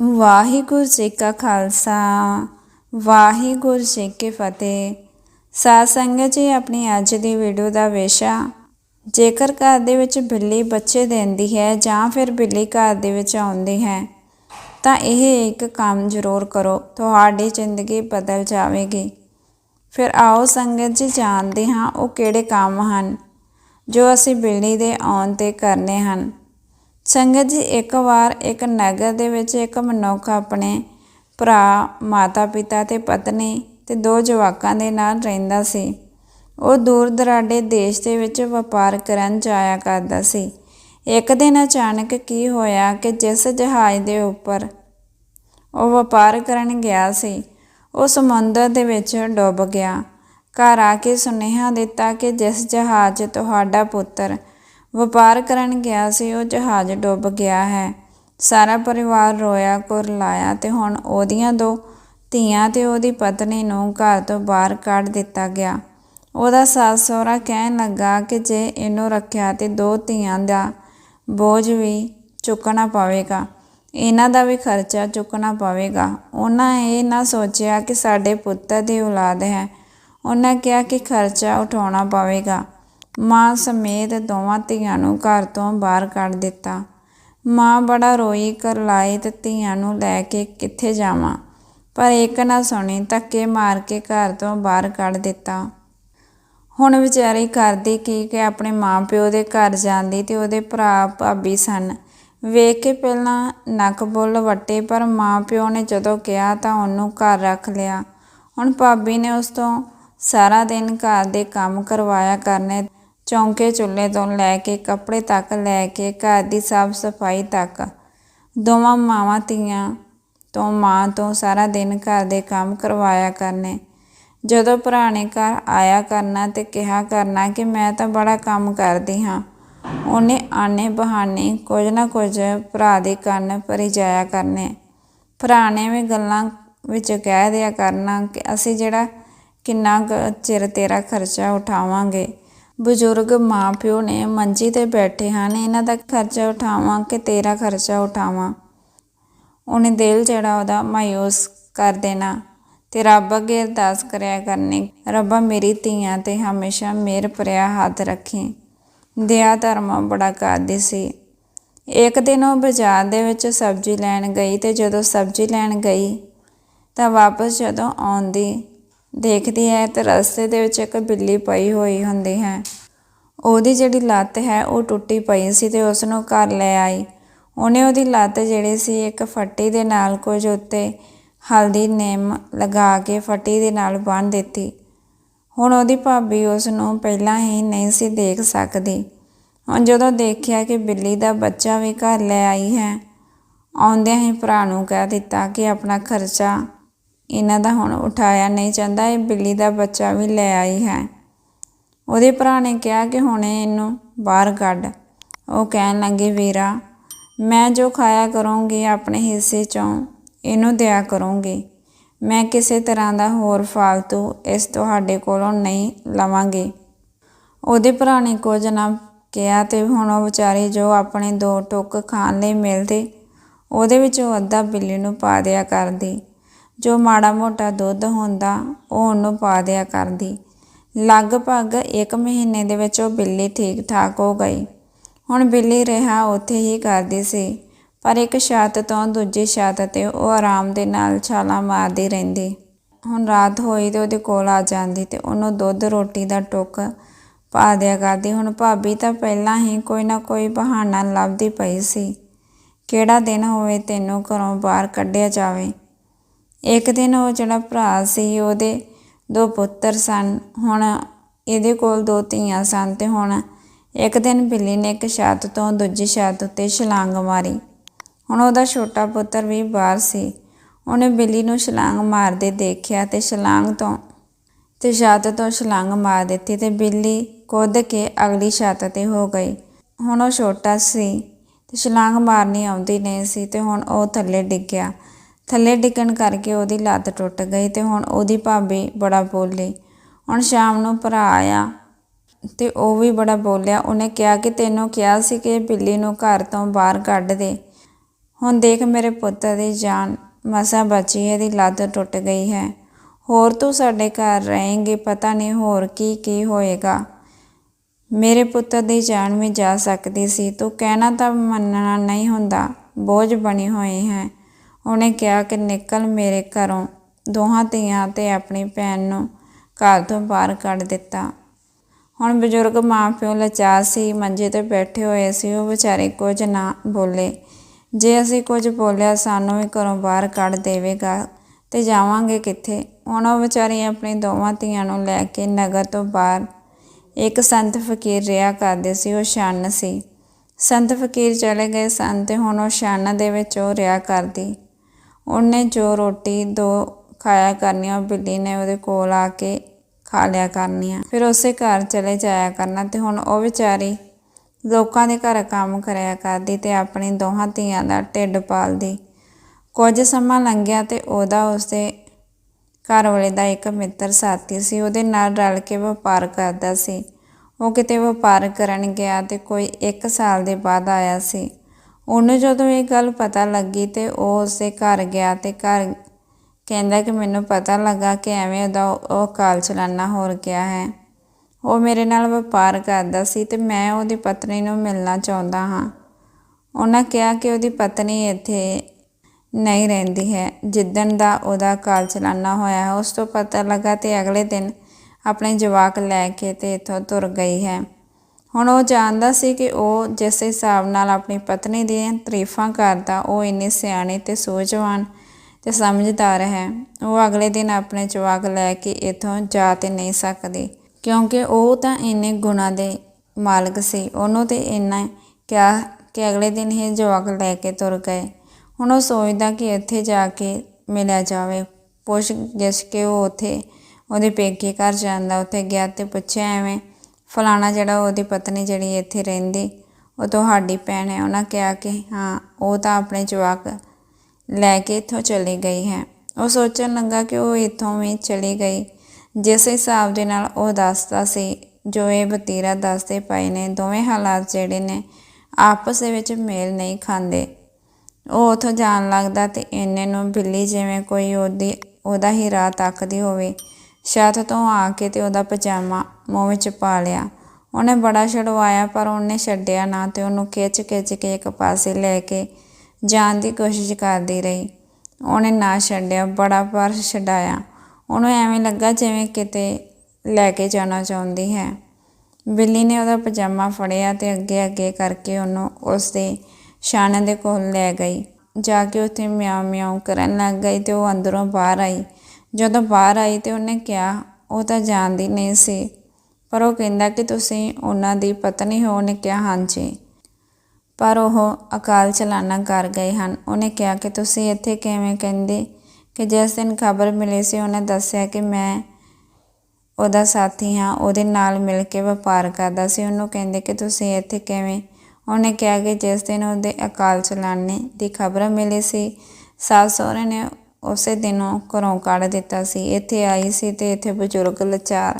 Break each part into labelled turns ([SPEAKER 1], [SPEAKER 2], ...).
[SPEAKER 1] ਵਾਹਿਗੁਰੂ ਜੀ ਕਾ ਖਾਲਸਾ, ਵਾਹਿਗੁਰੂ ਜੀ ਕੀ ਫਤਿਹ। ਸਾਧ ਸੰਗਤ ਜੀ, ਆਪਣੀ ਅੱਜ ਦੀ ਵੀਡੀਓ ਦਾ ਵਿਸ਼ਾ, ਜੇਕਰ ਘਰ ਦੇ ਵਿੱਚ ਬਿੱਲੀ ਬੱਚੇ ਦਿੰਦੀ ਹੈ ਜਾਂ ਫਿਰ ਬਿੱਲੀ ਘਰ ਦੇ ਵਿੱਚ ਆਉਂਦੀ ਹੈ, ਤਾਂ ਇਹ ਇੱਕ ਕੰਮ ਜ਼ਰੂਰ ਕਰੋ, ਤੁਹਾਡੀ ਜ਼ਿੰਦਗੀ ਬਦਲ ਜਾਵੇਗੀ। ਫਿਰ ਆਓ ਸੰਗਤ ਜੀ, ਜਾਣਦੇ ਹਾਂ ਉਹ ਕਿਹੜੇ ਕੰਮ ਹਨ, ਜੋ ਅਸੀਂ ਬਿੱਲੀ ਦੇ ਆਉਣ ਤੇ ਕਰਨੇ ਹਨ। ਸੰਗਤ ਜੀ, ਇੱਕ ਵਾਰ ਇੱਕ ਨਗਰ ਦੇ ਵਿੱਚ ਇੱਕ ਮਨੁੱਖ ਆਪਣੇ ਭਰਾ ਮਾਤਾ ਪਿਤਾ ਤੇ ਪਤਨੀ ਤੇ ਦੋ ਜਵਾਕਾਂ ਦੇ ਨਾਲ ਰਹਿੰਦਾ ਸੀ। ਉਹ ਦੂਰ ਦਰਾਡੇ ਦੇਸ਼ ਦੇ ਵਿੱਚ ਵਪਾਰ ਕਰਨ ਜਾਇਆ ਕਰਦਾ ਸੀ। ਇੱਕ ਦਿਨ ਅਚਾਨਕ ਕੀ ਹੋਇਆ ਕਿ ਜਿਸ ਜਹਾਜ਼ ਦੇ ਉੱਪਰ ਉਹ ਵਪਾਰ ਕਰਨ ਗਿਆ ਸੀ, ਉਹ ਸਮੁੰਦਰ ਦੇ ਵਿੱਚ ਡੁੱਬ ਗਿਆ। ਘਰ ਆ ਕੇ ਸੁਨੇਹਾ ਦਿੱਤਾ ਕਿ ਜਿਸ ਜਹਾਜ਼ 'ਚ ਤੁਹਾਡਾ ਪੁੱਤਰ ਵਪਾਰ ਕਰਨ ਗਿਆ ਸੀ, ਉਹ ਜਹਾਜ਼ ਡੁੱਬ ਗਿਆ ਹੈ। ਸਾਰਾ ਪਰਿਵਾਰ ਰੋਇਆ ਕੁਰਲਾਇਆ ਤੇ ਹੁਣ ਉਹਦੀਆਂ ਦੋ ਧੀਆਂ ਤੇ ਉਹਦੀ ਪਤਨੀ ਨੂੰ ਘਰ ਤੋਂ ਬਾਹਰ ਕੱਢ ਦਿੱਤਾ ਗਿਆ। ਉਹਦਾ ਸੱਸ ਸਹੁਰਾ ਕਹਿਣ ਲੱਗਾ ਕਿ ਜੇ ਇਹਨੂੰ ਰੱਖਿਆ ਤੇ ਦੋ ਧੀਆਂ ਦਾ ਬੋਝ ਵੀ ਚੁੱਕਣਾ ਪਵੇਗਾ। ਇਹਨਾਂ ਦਾ ਵੀ ਖਰਚਾ ਚੁੱਕਣਾ ਪਵੇਗਾ। ਉਹਨਾਂ ਇਹ ਨਾ ਸੋਚਿਆ ਕਿ ਸਾਡੇ ਪੁੱਤਰ ਦੀ ਔਲਾਦ ਹੈ। ਉਹਨਾਂ ਕਿਹਾ ਕਿ ਖਰਚਾ ਉਠਾਉਣਾ ਪਵੇਗਾ। ਮਾਂ ਸਮੇਤ ਦੋਵਾਂ ਧੀਆਂ ਨੂੰ ਘਰ ਤੋਂ ਬਾਹਰ ਕੱਢ ਦਿੱਤਾ। ਮਾਂ ਬੜਾ ਰੋਈ ਕਰਲਾਈ ਤੇ ਧੀਆਂ ਨੂੰ ਲੈ ਕੇ ਕਿੱਥੇ ਜਾਵਾਂ? ਪਰ ਇੱਕ ਨਾ ਸੁਣੀ ਧੱਕੇ ਮਾਰ ਕੇ ਘਰ ਤੋਂ ਬਾਹਰ ਕੱਢ ਦਿੱਤਾ। ਹੁਣ ਵਿਚਾਰੀ ਕਰਦੀ ਕੀ ਕਿ ਆਪਣੇ ਮਾਂ ਪਿਓ ਦੇ ਘਰ ਜਾਂਦੀ ਤੇ ਉਹਦੇ ਭਰਾ ਭਾਬੀ ਸਨ। ਵੇਖ ਕੇ ਪਹਿਲਾਂ ਨੱਕ ਬੁੱਲ ਵੱਟੇ, ਪਰ ਮਾਂ ਪਿਓ ਨੇ ਜਦੋਂ ਕਿਹਾ ਤਾਂ ਉਹਨੂੰ ਘਰ ਰੱਖ ਲਿਆ। ਹੁਣ ਭਾਬੀ ਨੇ ਉਸ ਤੋਂ ਸਾਰਾ ਦਿਨ ਘਰ ਦੇ ਕੰਮ ਕਰਵਾਇਆ ਕਰਨੇ ਚੌਂਕੇ, ਚੁੱਲ੍ਹੇ ਤੋਂ ਲੈ ਕੇ ਕੱਪੜੇ ਤੱਕ ਲੈ ਕੇ ਘਰ ਦੀ ਸਾਫ਼ ਸਫ਼ਾਈ ਤੱਕ। ਦੋਵਾਂ ਮਾਵਾਂ ਧੀਆਂ ਤੋਂ ਮਾਂ ਤੋਂ ਸਾਰਾ ਦਿਨ ਘਰ ਦੇ ਕੰਮ ਕਰਵਾਇਆ ਕਰਨੇ। ਜਦੋਂ ਭਰਾ ਨੇ ਘਰ ਆਇਆ ਕਰਨਾ ਤੇ ਕਿਹਾ ਕਰਨਾ ਕਿ ਮੈਂ ਤਾਂ ਬੜਾ ਕੰਮ ਕਰਦੀ ਹਾਂ, ਉਹਨੇ ਆਨੇ ਬਹਾਨੇ ਕੁਝ ਨਾ ਕੁਝ ਭਰਾ ਦੇ ਕੰਨ ਭਰੀ ਜਾਇਆ ਕਰਨੇ। ਭਰਾ ਨੇ ਵੀ ਗੱਲਾਂ ਵਿੱਚ ਕਹਿ ਦਿਆ ਕਰਨਾ ਕਿ ਅਸੀਂ ਜਿਹੜਾ ਕਿੰਨਾ ਚਿਰ ਤੇਰਾ ਖਰਚਾ ਉਠਾਵਾਂਗੇ। ਬਜ਼ੁਰਗ ਮਾਂ ਪਿਓ ਨੇ ਮੰਜੀ ਤੇ ਬੈਠੇ ਹਨ, ਇਹਨਾਂ ਦਾ ਖਰਚਾ ਉਠਾਵਾਂ ਕਿ ਤੇਰਾ ਖਰਚਾ ਉਠਾਵਾਂ? ਉਹਨੇ ਦਿਲ ਜਿਹੜਾ ਉਹਦਾ ਮਾਇੂਸ ਕਰ ਦੇਣਾ ਤੇ ਰੱਬ ਅੱਗੇ ਅਰਦਾਸ ਕਰਿਆ ਕਰਨੀ, ਰੱਬਾ ਮੇਰੀ ਧੀਆਂ ਤੇ ਹਮੇਸ਼ਾ ਮੇਰ ਭਰਿਆ ਹੱਥ ਰੱਖੀ। ਦਇਆ ਧਰਮ ਬੜਾ ਕਰਦੀ ਸੀ। ਇੱਕ ਦਿਨ ਉਹ ਬਾਜ਼ਾਰ ਦੇ ਵਿੱਚ ਸਬਜ਼ੀ ਲੈਣ ਗਈ ਤੇ ਜਦੋਂ ਸਬਜ਼ੀ ਲੈਣ ਗਈ ਤਾਂ ਵਾਪਸ ਜਦੋਂ ਆਉਂਦੀ ਦੇਖਦੀ ਹੈ ਤੇ ਰਸਤੇ ਦੇ ਵਿੱਚ ਇੱਕ ਬਿੱਲੀ ਪਈ ਹੋਈ ਹੁੰਦੀ ਹੈ। ਉਹਦੀ ਜਿਹੜੀ ਲੱਤ ਹੈ, ਉਹ ਟੁੱਟੀ ਪਈ ਸੀ ਤੇ ਉਸ ਨੂੰ ਘਰ ਲੈ ਆਈ। ਉਹਨੇ ਉਹਦੀ ਲੱਤ ਜਿਹੜੀ ਸੀ, ਇੱਕ ਫੱਟੀ ਦੇ ਨਾਲ ਕੁਝ ਉੱਤੇ ਹਲਦੀ ਨੇਮ ਲਗਾ ਕੇ ਫੱਟੀ ਦੇ ਨਾਲ ਬੰਨ੍ਹ ਦਿੱਤੀ। ਹੁਣ ਉਹਦੀ ਭਾਬੀ ਉਸ ਨੂੰ ਪਹਿਲਾਂ ਹੀ ਨਹੀਂ ਸੀ ਦੇਖ ਸਕਦੀ। ਹੁਣ ਜਦੋਂ ਦੇਖਿਆ ਕਿ ਬਿੱਲੀ ਦਾ ਬੱਚਾ ਵੀ ਘਰ ਲੈ ਆਈ ਹੈ, ਆਉਂਦਿਆਂ ਹੀ ਭਰਾ ਨੂੰ ਕਹਿ ਦਿੱਤਾ ਕਿ ਆਪਣਾ ਖਰਚਾ ਇਹਨਾਂ ਦਾ ਹੁਣ ਉਠਾਇਆ ਨਹੀਂ ਜਾਂਦਾ, ਇਹ ਬਿੱਲੀ ਦਾ ਬੱਚਾ ਵੀ ਲੈ ਆਈ ਹੈ। ਉਹਦੇ ਭਰਾ ਨੇ ਕਿਹਾ ਕਿ ਹੁਣੇ ਇਹਨੂੰ ਬਾਹਰ ਕੱਢ। ਉਹ ਕਹਿਣ ਲੱਗੇ, ਵੀਰਾ, ਮੈਂ ਜੋ ਖਾਇਆ ਕਰੂੰਗੀ ਆਪਣੇ ਹਿੱਸੇ ਚੋਂ, ਇਹਨੂੰ ਦਿਆ ਕਰੂੰਗੀ। ਮੈਂ ਕਿਸੇ ਤਰ੍ਹਾਂ ਦਾ ਹੋਰ ਫਾਲਤੂ ਇਸ ਤੁਹਾਡੇ ਕੋਲੋਂ ਨਹੀਂ ਲਵਾਂਗੀ। ਉਹਦੇ ਭਰਾ ਨੇ ਕੁਝ ਨਾ ਕਿਹਾ ਤੇ ਹੁਣ ਉਹ ਵਿਚਾਰੇ ਜੋ ਆਪਣੇ ਦੋ ਟੁੱਕ ਖਾਣ ਲਈ ਮਿਲਦੇ, ਉਹਦੇ ਵਿੱਚੋਂ ਅੱਧਾ ਬਿੱਲੀ ਨੂੰ ਪਾ ਦਿਆ ਕਰਦੀ। ਜੋ ਮਾੜਾ ਮੋਟਾ ਦੁੱਧ ਹੁੰਦਾ, ਉਹ ਉਹਨੂੰ ਪਾ ਦਿਆ ਕਰਦੀ। ਲਗਭਗ 1 ਮਹੀਨੇ ਦੇ ਵਿੱਚ ਉਹ ਬਿੱਲੀ ਠੀਕ ਠਾਕ ਹੋ ਗਈ। ਹੁਣ ਬਿੱਲੀ ਰਿਹਾ ਉੱਥੇ ਹੀ ਕਰਦੀ ਸੀ, ਪਰ ਇੱਕ ਛੱਤ ਤੋਂ ਦੂਜੀ ਛੱਤ ਤੇ ਉਹ ਆਰਾਮ ਦੇ ਨਾਲ ਛਾਲਾਂ ਮਾਰਦੀ ਰਹਿੰਦੀ। ਹੁਣ ਰਾਤ ਹੋਈ ਤੇ ਉਹਦੇ ਕੋਲ ਆ ਜਾਂਦੀ ਤੇ ਉਹਨੂੰ ਦੁੱਧ, ਰੋਟੀ ਦਾ ਟੁੱਕ ਪਾ ਦਿਆ ਕਰਦੀ। ਹੁਣ ਭਾਬੀ ਤਾਂ ਪਹਿਲਾਂ ਹੀ ਕੋਈ ਨਾ ਕੋਈ ਬਹਾਨਾ ਲੱਭਦੀ ਪਈ ਸੀ। ਕਿਹੜਾ ਦਿਨ ਹੋਵੇ ਤੈਨੂੰ ਘਰੋਂ ਬਾਹਰ ਕੱਢਿਆ ਜਾਵੇ। ਇੱਕ ਦਿਨ ਉਹ ਜਿਹੜਾ ਭਰਾ ਸੀ, ਉਹਦੇ ਦੋ ਪੁੱਤਰ ਸਨ। ਹੁਣ ਇਹਦੇ ਕੋਲ ਦੋ ਧੀਆਂ ਸਨ ਤੇ ਹੁਣ ਇੱਕ ਦਿਨ ਬਿੱਲੀ ਨੇ ਇੱਕ ਛੱਤ ਤੋਂ ਦੂਜੀ ਛੱਤ ਉੱਤੇ ਛਲਾਂਗ ਮਾਰੀ। ਹੁਣ ਉਹਦਾ ਛੋਟਾ ਪੁੱਤਰ ਵੀ ਬਾਹਰ ਸੀ। ਉਹਨੇ ਬਿੱਲੀ ਨੂੰ ਛਲਾਂਗ ਮਾਰਦੇ ਦੇਖਿਆ ਤੇ ਛਲਾਂਗ ਤੋਂ, ਤੇ ਛੱਤ ਤੋਂ ਛਲਾਂਗ ਮਾਰ ਦਿੱਤੀ ਤੇ ਬਿੱਲੀ ਕੁੱਦ ਕੇ ਅਗਲੀ ਛੱਤ ਤੇ ਹੋ ਗਈ। ਹੁਣ ਉਹ ਛੋਟਾ ਸੀ ਤੇ ਛਲਾਂਗ ਮਾਰਨੀ ਆਉਂਦੀ ਨਹੀਂ ਸੀ ਤੇ ਹੁਣ ਉਹ ਥੱਲੇ ਡਿੱਗ ਗਿਆ। ਥੱਲੇ ਡਿੱਗਣ ਕਰਕੇ ਉਹਦੀ ਲੱਤ ਟੁੱਟ ਗਈ ਤੇ ਹੁਣ ਉਹਦੀ ਭਾਬੀ ਬੜਾ ਬੋਲੀ, ਹੁਣ ਸ਼ਾਮ ਨੂੰ ਭਰਾ ਆਇਆ ਤੇ ਉਹ ਵੀ ਬੜਾ ਬੋਲਿਆ, ਉਹਨੇ ਕਿਹਾ ਕਿ ਤੈਨੂੰ ਕਿਹਾ ਸੀ ਕਿ ਬਿੱਲੀ ਨੂੰ ਘਰ ਤੋਂ ਬਾਹਰ ਕੱਢ ਦੇ। ਹੁਣ ਦੇਖ ਮੇਰੇ ਪੁੱਤ ਦੀ ਜਾਨ, ਮਸਾਂ ਬਚੀ ਦੀ ਲੱਤ ਟੁੱਟ ਗਈ ਹੈ। ਹੋਰ ਤੂੰ ਸਾਡੇ ਘਰ ਰਹੇਂਗੀ, ਪਤਾ ਨਹੀਂ ਹੋਰ ਕੀ ਕੀ ਹੋਏਗਾ। ਮੇਰੇ ਪੁੱਤ ਦੀ ਜਾਨ ਵੀ ਜਾ ਸਕਦੀ ਸੀ, ਤੂੰ ਕਹਿਣਾ ਤਾਂ ਮੰਨਣਾ ਨਹੀਂ ਹੁੰਦਾ, ਬੋਝ ਬਣੀ ਹੋਈ ਹੈ। ਉਹਨੇ ਕਿਹਾ ਕਿ ਨਿਕਲ ਮੇਰੇ ਘਰੋਂ। ਦੋਹਾਂ ਧੀਆਂ ਤੇ ਆਪਣੀ ਭੈਣ ਨੂੰ ਘਰ ਤੋਂ ਬਾਹਰ ਕੱਢ ਦਿੱਤਾ। ਹੁਣ ਬਜ਼ੁਰਗ ਮਾਂ-ਪਿਓ ਲਾਚਾਰ ਸੀ ਮੰਜੇ ਤੇ ਬੈਠੇ ਹੋਏ ਸੀ, ਉਹ ਵਿਚਾਰੇ ਕੁਝ ਨਾ ਬੋਲੇ। ਜੇ ਅਸੀਂ ਕੁਝ ਬੋਲਿਆ, ਸਾਨੂੰ ਵੀ ਘਰੋਂ ਬਾਹਰ ਕੱਢ ਦੇਵੇਗਾ ਤੇ ਜਾਵਾਂਗੇ ਕਿੱਥੇ? ਹੁਣ ਉਹ ਵਿਚਾਰੀ ਆਪਣੀ ਦੋਵਾਂ ਧੀਆਂ ਨੂੰ ਲੈ ਕੇ ਨਗਰ ਤੋਂ ਬਾਹਰ ਇੱਕ ਸੰਤ ਫਕੀਰ ਰਿਹਾ ਕਰਦੇ ਸੀ, ਉਹ ਛੰਨ ਸੀ। ਸੰਤ ਫਕੀਰ ਚਲੇ ਗਏ ਸਨ ਤੇ ਹੁਣ ਉਹ ਛੰਨ ਦੇ ਵਿੱਚ ਉਹ ਰਿਹਾ ਕਰਦੀ। ਉਹਨੇ ਜੋ ਰੋਟੀ ਦੋ ਖਾਇਆ ਕਰਨੀ ਉਹ ਬਿੱਲੀ ਨੇ ਉਹਦੇ ਕੋਲ ਆ ਕੇ ਖਾ ਲਿਆ ਕਰਨੀਆਂ ਫਿਰ ਉਸੇ ਘਰ ਚਲੇ ਜਾਇਆ ਕਰਨਾ ਤੇ ਹੁਣ ਉਹ ਵਿਚਾਰੀ ਲੋਕਾਂ ਦੇ ਘਰ ਕੰਮ ਕਰਿਆ ਕਰਦੀ ਤੇ ਆਪਣੀ ਦੋਹਾਂ ਧੀਆਂ ਦਾ ਢਿੱਡ ਪਾਲਦੀ। ਕੁਝ ਸਮਾਂ ਲੰਘਿਆ ਤੇ ਉਹਦਾ ਉਸਦੇ ਘਰ ਵਾਲੇ ਦਾ ਇੱਕ ਮਿੱਤਰ ਸਾਥੀ ਸੀ। ਉਹਦੇ ਨਾਲ ਰਲ ਕੇ ਵਪਾਰ ਕਰਦਾ ਸੀ। ਉਹ ਕਿਤੇ ਵਪਾਰ ਕਰਨ ਗਿਆ ਤੇ ਕੋਈ 1 ਸਾਲ ਦੇ ਬਾਅਦ ਆਇਆ ਸੀ। ਉਹਨੂੰ ਜਦੋਂ ਇਹ ਗੱਲ ਪਤਾ ਲੱਗੀ ਤੇ ਉਹ ਉਸੇ ਘਰ ਗਿਆ ਤੇ ਘਰ ਕਹਿੰਦਾ ਕਿ ਮੈਨੂੰ ਪਤਾ ਲੱਗਾ ਕਿ ਐਵੇਂ ਉਹਦਾ ਉਹ ਕਾਲ ਚਲਾਨਾ ਹੋਰ ਗਿਆ ਹੈ। ਉਹ ਮੇਰੇ ਨਾਲ ਵਪਾਰ ਕਰਦਾ ਸੀ ਤੇ ਮੈਂ ਉਹਦੀ ਪਤਨੀ ਨੂੰ ਮਿਲਣਾ ਚਾਹੁੰਦਾ ਹਾਂ। ਉਹਨਾਂ ਕਿਹਾ ਕਿ ਉਹਦੀ ਪਤਨੀ ਇੱਥੇ ਨਹੀਂ ਰਹਿੰਦੀ ਹੈ। ਜਿੱਦਣ ਦਾ ਉਹਦਾ ਕਾਲ ਚਲਾਨਾ ਹੋਇਆ ਹੈ, ਉਸ ਤੋਂ ਪਤਾ ਲੱਗਾ ਤੇ ਅਗਲੇ ਦਿਨ ਆਪਣੇ ਜਵਾਕ ਲੈ ਕੇ ਤੇ ਇੱਥੋਂ ਤੁਰ ਗਈ ਹੈ। ਹੁਣ ਉਹ ਜਾਣਦਾ ਸੀ ਕਿ ਉਹ ਜਿਸ ਹਿਸਾਬ ਨਾਲ ਆਪਣੀ ਪਤਨੀ ਦੀਆਂ ਤਾਰੀਫਾਂ ਕਰਦਾ, ਉਹ ਇੰਨੀ ਸਿਆਣੇ ਤੇ ਸੂਝਵਾਨ ਤੇ ਸਮਝਦਾਰ ਹੈ। ਉਹ ਅਗਲੇ ਦਿਨ ਆਪਣੇ ਜਵਾਕ ਲੈ ਕੇ ਇੱਥੋਂ ਜਾ ਤੇ ਨਹੀਂ ਸਕਦੀ, ਕਿਉਂਕਿ ਉਹ ਤਾਂ ਇੰਨੇ ਗੁਣਾਂ ਦੇ ਮਾਲਕ ਸੀ। ਉਹਨੂੰ ਤੇ ਇੰਨਾ ਕਿਹਾ ਕਿ ਅਗਲੇ ਦਿਨ ਹੀ ਜਵਾਕ ਲੈ ਕੇ ਤੁਰ ਗਏ। ਹੁਣ ਉਹ ਸੋਚਦਾ ਕਿ ਇੱਥੇ ਜਾ ਕੇ ਮਿਲਿਆ ਜਾਵੇ। ਪੁੱਛ ਗਿੱਛ ਕੇ ਉਹ ਉੱਥੇ ਉਹਦੇ ਪੇਕੇ ਘਰ ਜਾਂਦਾ, ਉੱਥੇ ਗਿਆ ਤੇ ਪੁੱਛਿਆ ਐਵੇਂ ਫਲਾਣਾ ਜਿਹੜਾ ਉਹਦੀ ਪਤਨੀ ਜਿਹੜੀ ਇੱਥੇ ਰਹਿੰਦੀ, ਉਹ ਤੁਹਾਡੀ ਭੈਣ ਹੈ। ਉਹਨਾਂ ਕਿਹਾ ਕਿ ਹਾਂ, ਉਹ ਤਾਂ ਆਪਣੇ ਜਵਾਕ ਲੈ ਕੇ ਇੱਥੋਂ ਚਲੀ ਗਈ ਹੈ। ਉਹ ਸੋਚਣ ਲੱਗਾ ਕਿ ਉਹ ਇੱਥੋਂ ਵੀ ਚਲੀ ਗਈ। ਜਿਸ ਹਿਸਾਬ ਦੇ ਨਾਲ ਉਹ ਦੱਸਦਾ ਸੀ, ਜੋ ਇਹ ਬਤੀਰਾ ਦੱਸਦੇ ਪਏ ਨੇ, ਦੋਵੇਂ ਹਾਲਾਤ ਜਿਹੜੇ ਨੇ, ਆਪਸ ਦੇ ਵਿੱਚ ਮੇਲ ਨਹੀਂ ਖਾਂਦੇ। ਉਹ ਉੱਥੋਂ ਜਾਣ ਲੱਗਦਾ ਤੇ ਇੰਨੇ ਨੂੰ ਬਿੱਲੀ ਜਿਵੇਂ ਕੋਈ ਉਹਦੀ, ਉਹਦਾ ਹੀ ਰਾਹ ਤੱਕਦੀ ਹੋਵੇ। ਛੱਤ ਤੋਂ ਆ ਕੇ ਤੇ ਉਹਦਾ ਪਜਾਮਾ ਮੂੰਹ ਵਿੱਚ ਪਾ ਲਿਆ। ਉਹਨੇ ਬੜਾ ਛਡਵਾਇਆ, ਪਰ ਉਹਨੇ ਛੱਡਿਆ ਨਾ ਤੇ ਉਹਨੂੰ ਖਿੱਚ ਖਿੱਚ ਕੇ ਇੱਕ ਪਾਸੇ ਲੈ ਕੇ ਜਾਣ ਦੀ ਕੋਸ਼ਿਸ਼ ਕਰਦੀ ਰਹੀ। ਉਹਨੇ ਨਾ ਛੱਡਿਆ, ਬੜਾ ਪਰ ਛਡਾਇਆ। ਉਹਨੂੰ ਐਵੇਂ ਲੱਗਾ ਜਿਵੇਂ ਕਿਤੇ ਲੈ ਕੇ ਜਾਣਾ ਚਾਹੁੰਦੀ ਹੈ। ਬਿੱਲੀ ਨੇ ਉਹਦਾ ਪਜਾਮਾ ਫੜਿਆ ਤੇ ਅੱਗੇ ਅੱਗੇ ਕਰਕੇ ਉਹਨੂੰ ਉਸ ਦੇ ਸ਼ਾਨੇ ਦੇ ਕੋਲ ਲੈ ਗਈ। ਜਾ ਕੇ ਉੱਥੇ ਮਿਆਉ ਮਿਆਉ ਕਰਨ ਲੱਗ ਗਈ ਤੇ ਉਹ ਅੰਦਰੋਂ ਬਾਹਰ ਆਈ। ਜਦੋਂ ਬਾਹਰ ਆਈ ਤੇ ਉਹਨੇ ਕਿਹਾ, ਉਹ ਤਾਂ ਜਾਣਦੀ ਨਹੀਂ ਸੀ। ਪਰ ਉਹ ਕਹਿੰਦਾ ਕਿ ਤੁਸੀਂ ਉਹਨਾਂ ਦੀ ਪਤਨੀ ਹੋ, ਉਹਨੇ ਕਿਹਾ, ਹਾਂਜੀ। ਪਰ ਉਹ ਅਕਾਲ ਚਲਾਨਾ ਕਰ ਗਏ ਹਨ। ਉਹਨੇ ਕਿਹਾ ਕਿ ਤੁਸੀਂ ਇੱਥੇ ਕਿਵੇਂ ਕਹਿੰਦੇ ਕਿ ਜਿਸ ਦਿਨ ਖਬਰ ਮਿਲੀ ਸੀ, ਉਹਨੇ ਦੱਸਿਆ ਕਿ ਮੈਂ ਉਹਦਾ ਸਾਥੀ ਹਾਂ, ਉਹਦੇ ਨਾਲ ਮਿਲ ਕੇ ਵਪਾਰ ਕਰਦਾ ਸੀ। ਉਹਨੂੰ ਕਹਿੰਦੇ ਕਿ ਤੁਸੀਂ ਇੱਥੇ ਕਿਵੇਂ? ਉਹਨੇ ਕਿਹਾ ਕਿ ਜਿਸ ਦਿਨ ਉਹਦੇ ਅਕਾਲ ਚਲਾਣੇ ਦੀ ਖਬਰ ਮਿਲੀ ਸੀ, ਸੱਸ ਸਹੁਰੇ ਨੇ ਉਸੇ ਦਿਨੋਂ ਘਰੋਂ ਕੱਢ ਦਿੱਤਾ ਸੀ। ਇੱਥੇ ਆਈ ਸੀ ਤੇ ਇੱਥੇ ਬਜ਼ੁਰਗ ਲਾਚਾਰ,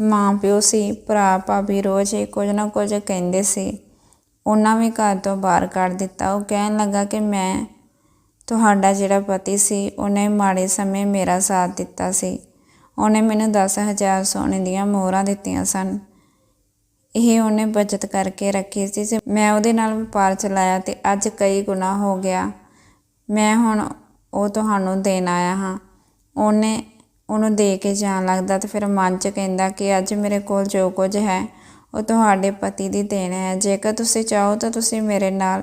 [SPEAKER 1] ਮਾਂ ਪਿਓ ਸੀ, ਭਰਾ, ਭਾਬੀ ਰੋਜ਼ ਹੀ ਕੁਝ ਨਾ ਕੁਝ ਕਹਿੰਦੇ ਸੀ। ਉਹਨਾਂ ਵੀ ਘਰ ਤੋਂ ਬਾਹਰ ਕੱਢ ਦਿੱਤਾ। ਉਹ ਕਹਿਣ ਲੱਗਾ ਕਿ ਮੈਂ ਤੁਹਾਡਾ ਜਿਹੜਾ ਪਤੀ ਸੀ, ਉਹਨੇ ਮਾੜੇ ਸਮੇਂ ਮੇਰਾ ਸਾਥ ਦਿੱਤਾ ਸੀ। ਉਹਨੇ ਮੈਨੂੰ 10000 ਸੋਨੇ ਦੀਆਂ ਮੋਹਰਾਂ ਦਿੱਤੀਆਂ ਸਨ। ਇਹ ਉਹਨੇ ਬਚਤ ਕਰਕੇ ਰੱਖੀ ਸੀ ਮੈਂ ਉਹਦੇ ਨਾਲ ਵਪਾਰ ਚਲਾਇਆ ਤੇ ਅੱਜ ਕਈ ਗੁਣਾ ਹੋ ਗਿਆ। ਮੈਂ ਹੁਣ ਉਹ ਤੁਹਾਨੂੰ ਦੇਣ ਆਇਆ ਹਾਂ। ਉਹਨੇ ਉਹਨੂੰ ਦੇ ਕੇ ਜਾਣ ਲੱਗਦਾ ਤੇ ਫਿਰ ਮਨ 'ਚ ਕਹਿੰਦਾ ਕਿ ਅੱਜ ਮੇਰੇ ਕੋਲ ਜੋ ਕੁਝ ਹੈ, ਉਹ ਤੁਹਾਡੇ ਪਤੀ ਦੀ ਦੇਣ ਹੈ। ਜੇਕਰ ਤੁਸੀਂ ਚਾਹੋ ਤਾਂ ਤੁਸੀਂ ਮੇਰੇ ਨਾਲ,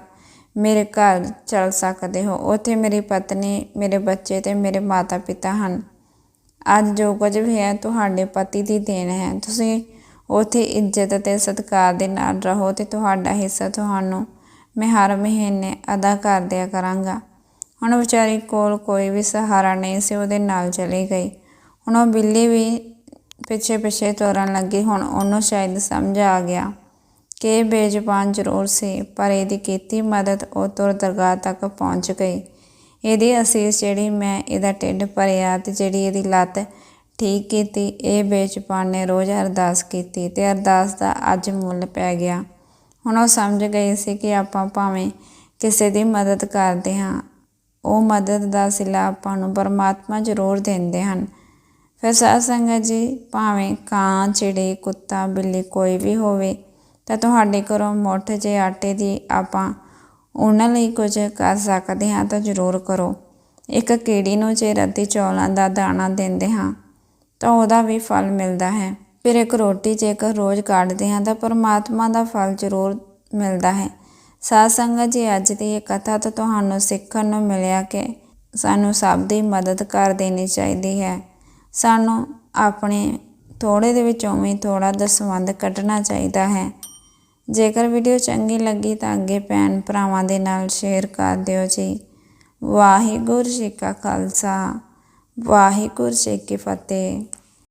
[SPEAKER 1] ਮੇਰੇ ਘਰ ਚੱਲ ਸਕਦੇ ਹੋ। ਉੱਥੇ ਮੇਰੀ ਪਤਨੀ, ਮੇਰੇ ਬੱਚੇ ਤੇ ਮੇਰੇ ਮਾਤਾ ਪਿਤਾ ਹਨ। ਅੱਜ ਜੋ ਕੁਝ ਵੀ ਹੈ, ਤੁਹਾਡੇ ਪਤੀ ਦੀ ਦੇਣ ਹੈ। ਤੁਸੀਂ ਉੱਥੇ ਇੱਜ਼ਤ ਅਤੇ ਸਤਿਕਾਰ ਦੇ ਨਾਲ ਰਹੋ ਤੇ ਤੁਹਾਡਾ ਹਿੱਸਾ ਤੁਹਾਨੂੰ ਮੈਂ ਹਰ ਮਹੀਨੇ ਅਦਾ ਕਰ ਦਿਆ ਕਰਾਂਗਾ। ਹੁਣ ਵਿਚਾਰੀ ਕੋਲ ਕੋਈ ਵੀ ਸਹਾਰਾ ਨਹੀਂ ਸੀ, ਉਹਦੇ ਨਾਲ ਚਲੀ ਗਈ। ਹੁਣ ਉਹ ਬਿੱਲੀ ਵੀ ਪਿੱਛੇ ਪਿੱਛੇ ਤੁਰਨ ਲੱਗੀ, ਹੁਣ ਉਹਨੂੰ ਸ਼ਾਇਦ ਸਮਝ ਆ ਗਿਆ ਕਿ ਇਹ ਬੇਜ਼ੁਬਾਨ ਜ਼ਰੂਰ ਸੀ, ਪਰ ਇਹਦੀ ਕੀਤੀ ਮਦਦ ਉਹ ਤੁਰ ਦਰਗਾਹ ਤੱਕ ਪਹੁੰਚ ਗਈ। ਇਹਦੀ ਅਸੀਸ ਜਿਹੜੀ ਮੈਂ ਇਹਦਾ ਢਿੱਡ ਭਰਿਆ ਤੇ ਜਿਹੜੀ ਇਹਦੀ ਲੱਤ ਠੀਕ ਕੀਤੀ, ਇਹ ਬੇਜ਼ੁਬਾਨ ਨੇ ਰੋਜ਼ ਅਰਦਾਸ ਕੀਤੀ ਤੇ ਅਰਦਾਸ ਦਾ ਅੱਜ ਮੁੱਲ ਪੈ ਗਿਆ। ਹੁਣ ਉਹ ਸਮਝ ਗਈ ਸੀ ਕਿ ਆਪਾਂ ਭਾਵੇਂ ਕਿਸੇ ਦੀ ਮਦਦ ਕਰਦੇ ਹਾਂ ਉਹ ਮਦਦ ਦਾ ਸਿਲਾ ਆਪਾਂ ਨੂੰ ਪਰਮਾਤਮਾ ਜ਼ਰੂਰ ਦਿੰਦੇ ਹਨ। ਫਿਰ ਸਾਧ ਸੰਗਤ ਜੀ, ਭਾਵੇਂ ਕਾਂ, ਚਿੜੀ, ਕੁੱਤਾ, ਬਿੱਲੀ ਕੋਈ ਵੀ ਹੋਵੇ, ਤਾਂ ਤੁਹਾਡੇ ਘਰੋਂ ਮੁੱਠ ਜੇ ਆਟੇ ਦੀ ਆਪਾਂ ਉਹਨਾਂ ਲਈ ਕੁਝ ਕਰ ਸਕਦੇ ਹਾਂ ਤਾਂ ਜ਼ਰੂਰ ਕਰੋ। ਇੱਕ ਕੀੜੀ ਨੂੰ ਜੇ ਰੱਤੀ ਚੌਲਾਂ ਦਾ ਦਾਣਾ ਦਿੰਦੇ ਹਾਂ, ਤਾਂ ਉਹਦਾ ਵੀ ਫਲ ਮਿਲਦਾ ਹੈ। ਫਿਰ ਇੱਕ ਰੋਟੀ ਜੇਕਰ ਰੋਜ਼ ਕੱਢਦੇ ਹਾਂ, ਤਾਂ ਪਰਮਾਤਮਾ ਦਾ ਫਲ ਜ਼ਰੂਰ ਮਿਲਦਾ ਹੈ। ਸਾਧ ਸੰਗਤ ਜੀ, ਅੱਜ ਦੀ ਇਹ ਕਥਾ ਤੋਂ ਤੁਹਾਨੂੰ ਸਿੱਖਣ ਨੂੰ ਮਿਲਿਆ ਕਿ ਸਾਨੂੰ ਸਭ ਦੀ ਮਦਦ ਕਰ ਦੇਣੀ ਚਾਹੀਦੀ ਹੈ। ਸਾਨੂੰ ਆਪਣੇ ਥੋੜੇ ਦੇ ਵਿੱਚੋਂ ਵੀ ਥੋੜਾ ਦਸਵੰਧ ਕੱਢਣਾ ਚਾਹੀਦਾ ਹੈ। ਜੇਕਰ ਵੀਡੀਓ ਚੰਗੀ ਲੱਗੀ ਤਾਂ ਅੱਗੇ ਭੈਣ ਭਰਾਵਾਂ ਦੇ ਨਾਲ ਸ਼ੇਅਰ ਕਰ ਦਿਓ ਜੀ। ਵਾਹਿਗੁਰੂ ਜੀ ਕਾ ਖਾਲਸਾ, ਵਾਹਿਗੁਰੂ ਜੀ ਕੀ ਫਤਿਹ।